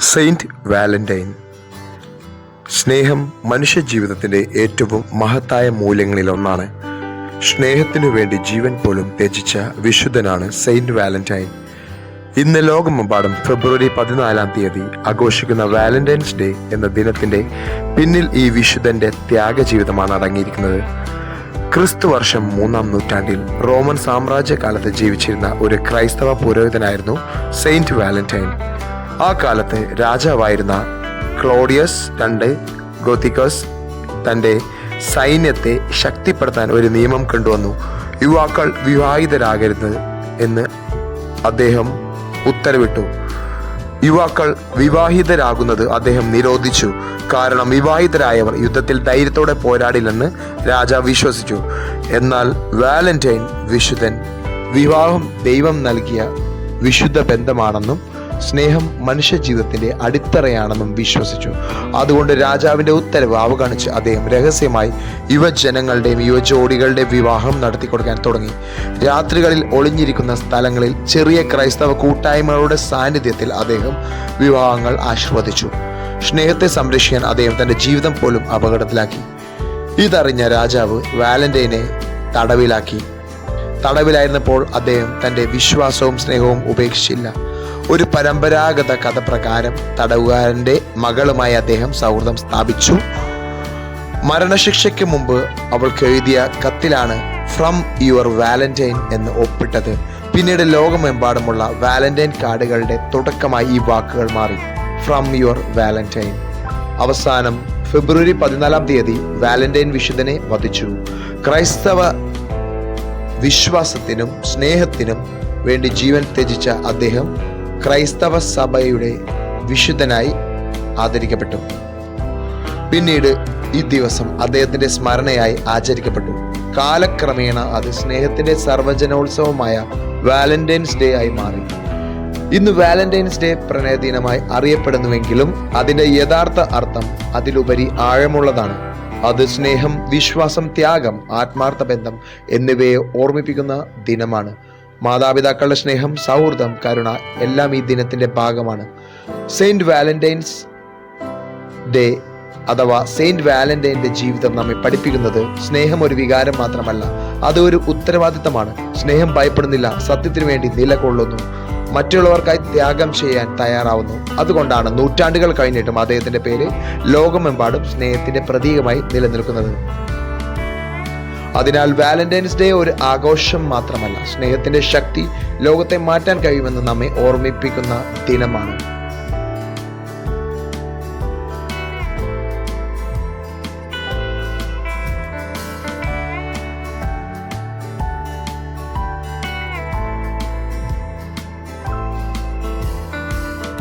Saint Valentine. സ്നേഹം മനുഷ്യ ജീവിതത്തിന്റെ ഏറ്റവും മഹത്തായ മൂല്യങ്ങളിലൊന്നാണ്. സ്നേഹത്തിനു വേണ്ടി ജീവൻ പോലും ത്യജിച്ച വിശുദ്ധനാണ് സെയിന്റ് വാലന്റൈൻ. ഇന്ന് ലോകമെമ്പാടും ഫെബ്രുവരി പതിനാലാം തീയതി ആഘോഷിക്കുന്ന വാലന്റൈൻസ് ഡേ എന്ന ദിനത്തിന്റെ പിന്നിൽ ഈ വിശുദ്ധന്റെ ത്യാഗജീവിതമാണ് അടങ്ങിയിരിക്കുന്നത്. ക്രിസ്തു വർഷം മൂന്നാം നൂറ്റാണ്ടിൽ റോമൻ സാമ്രാജ്യ കാലത്ത് ജീവിച്ചിരുന്ന ഒരു ക്രൈസ്തവ പുരോഹിതനായിരുന്നു സെയിന്റ് വാലന്റൈൻ. ആ കാലത്ത് രാജാവായിരുന്ന ക്ലോഡിയസ് രണ്ട് ഗോത്തിക്കസ് തന്റെ സൈന്യത്തെ ശക്തിപ്പെടുത്താൻ ഒരു നിയമം കൊണ്ടുവന്നു. യുവാക്കൾ വിവാഹിതരാകരുത് എന്ന് അദ്ദേഹം ഉത്തരവിട്ടു. യുവാക്കൾ വിവാഹിതരാകുന്നത് അദ്ദേഹം നിരോധിച്ചു. കാരണം വിവാഹിതരായവർ യുദ്ധത്തിൽ ധൈര്യത്തോടെ പോരാടില്ലെന്ന് രാജാവ് വിശ്വസിച്ചു. എന്നാൽ വാലന്റൈൻ വിശുദ്ധൻ വിവാഹം ദൈവം നൽകിയ വിശുദ്ധ ബന്ധമാണെന്നും സ്നേഹം മനുഷ്യജീവിതത്തിന്റെ അടിത്തറയാണെന്നും വിശ്വസിച്ചു. അതുകൊണ്ട് രാജാവിന്റെ ഉത്തരവ് അവഗണിച്ച് അദ്ദേഹം രഹസ്യമായി യുവജനങ്ങളുടെയും യുവജോഡികളുടെയും വിവാഹം നടത്തി കൊടുക്കാൻ തുടങ്ങി. രാത്രികളിൽ ഒളിഞ്ഞിരിക്കുന്ന സ്ഥലങ്ങളിൽ ചെറിയ ക്രൈസ്തവ കൂട്ടായ്മകളുടെ സാന്നിധ്യത്തിൽ അദ്ദേഹം വിവാഹങ്ങൾ ആശീർവദിച്ചു. സ്നേഹത്തെ സംരക്ഷിക്കാൻ അദ്ദേഹം തന്റെ ജീവിതം പോലും അപകടത്തിലാക്കി. ഇതറിഞ്ഞ രാജാവ് വാലന്റൈനെ തടവിലാക്കി. തടവിലായിരുന്നപ്പോൾ അദ്ദേഹം തന്റെ വിശ്വാസവും സ്നേഹവും ഉപേക്ഷിച്ചില്ല. ഒരു പരമ്പരാഗത കഥ പ്രകാരം തടവുകാരന്റെ മകളുമായി അദ്ദേഹം സൗഹൃദം സ്ഥാപിച്ചു. മരണശിക്ഷയ്ക്ക് മുമ്പ് അവൾക്ക് എഴുതിയ കത്തിലാണ് ഫ്രം യുവർ വാലന്റൈൻ എന്ന് ഒപ്പിട്ടത്. പിന്നീട് ലോകമെമ്പാടുമുള്ള വാലന്റൈൻ കാർഡുകളുടെ തുടക്കമായി ഈ വാക്കുകൾ മാറി. ഫ്രം യുവർ വാലന്റൈൻ അവസാനം ഫെബ്രുവരി പതിനാലാം തീയതി വാലന്റൈൻ വിശുദ്ധനെ വധിച്ചു. ക്രൈസ്തവ വിശ്വാസത്തിനും സ്നേഹത്തിനും വേണ്ടി ജീവൻ ത്യജിച്ച അദ്ദേഹം ക്രൈസ്തവ സഭയുടെ വിശുദ്ധനായി ആദരിക്കപ്പെട്ടു. പിന്നീട് ഈ ദിവസം അദ്ദേഹത്തിന്റെ സ്മരണയായി ആചരിക്കപ്പെട്ടു. കാലക്രമേണ അത് സ്നേഹത്തിന്റെ സർവജനോത്സവമായ വാലന്റൈൻസ് ഡേ ആയി മാറി. ഇന്ന് വാലന്റൈൻസ് ഡേ പ്രണയദിനമായി അറിയപ്പെടുന്നുവെങ്കിലും അതിന്റെ യഥാർത്ഥ അർത്ഥം അതിലുപരി ആഴമുള്ളതാണ്. അത് സ്നേഹം വിശ്വാസം ത്യാഗം ആത്മാർത്ഥ ബന്ധം എന്നിവയെ ഓർമ്മിപ്പിക്കുന്ന ദിനമാണ്. മാതാപിതാക്കളുടെ സ്നേഹം സൗഹൃദം കരുണ എല്ലാം ഈ ദിനത്തിന്റെ ഭാഗമാണ്. സെയിന്റ് വാലന്റൈൻസ് ഡേ അഥവാ സെയിന്റ് വാലന്റൈന്റെ ജീവിതം നമ്മെ പഠിപ്പിക്കുന്നത് സ്നേഹം ഒരു വികാരം മാത്രമല്ല അത് ഒരു ഉത്തരവാദിത്തമാണ്. സ്നേഹം ഭയപ്പെടുന്നില്ല സത്യത്തിനു വേണ്ടി നിലകൊള്ളുന്നു. മറ്റുള്ളവർക്കായി ത്യാഗം ചെയ്യാൻ തയ്യാറാവുന്നു. അതുകൊണ്ടാണ് നൂറ്റാണ്ടുകൾ കഴിഞ്ഞിട്ടും അദ്ദേഹത്തിന്റെ പേര് ലോകമെമ്പാടും സ്നേഹത്തിന്റെ പ്രതീകമായി നിലനിൽക്കുന്നത്. അതിനാൽ വാലന്റൈൻസ് ഡേ ഒരു ആഘോഷം മാത്രമല്ല. സ്നേഹത്തിന്റെ ശക്തി ലോകത്തെ മാറ്റാൻ കഴിയുമെന്ന് നമ്മെ ഓർമ്മിപ്പിക്കുന്ന ദിനമാണ്.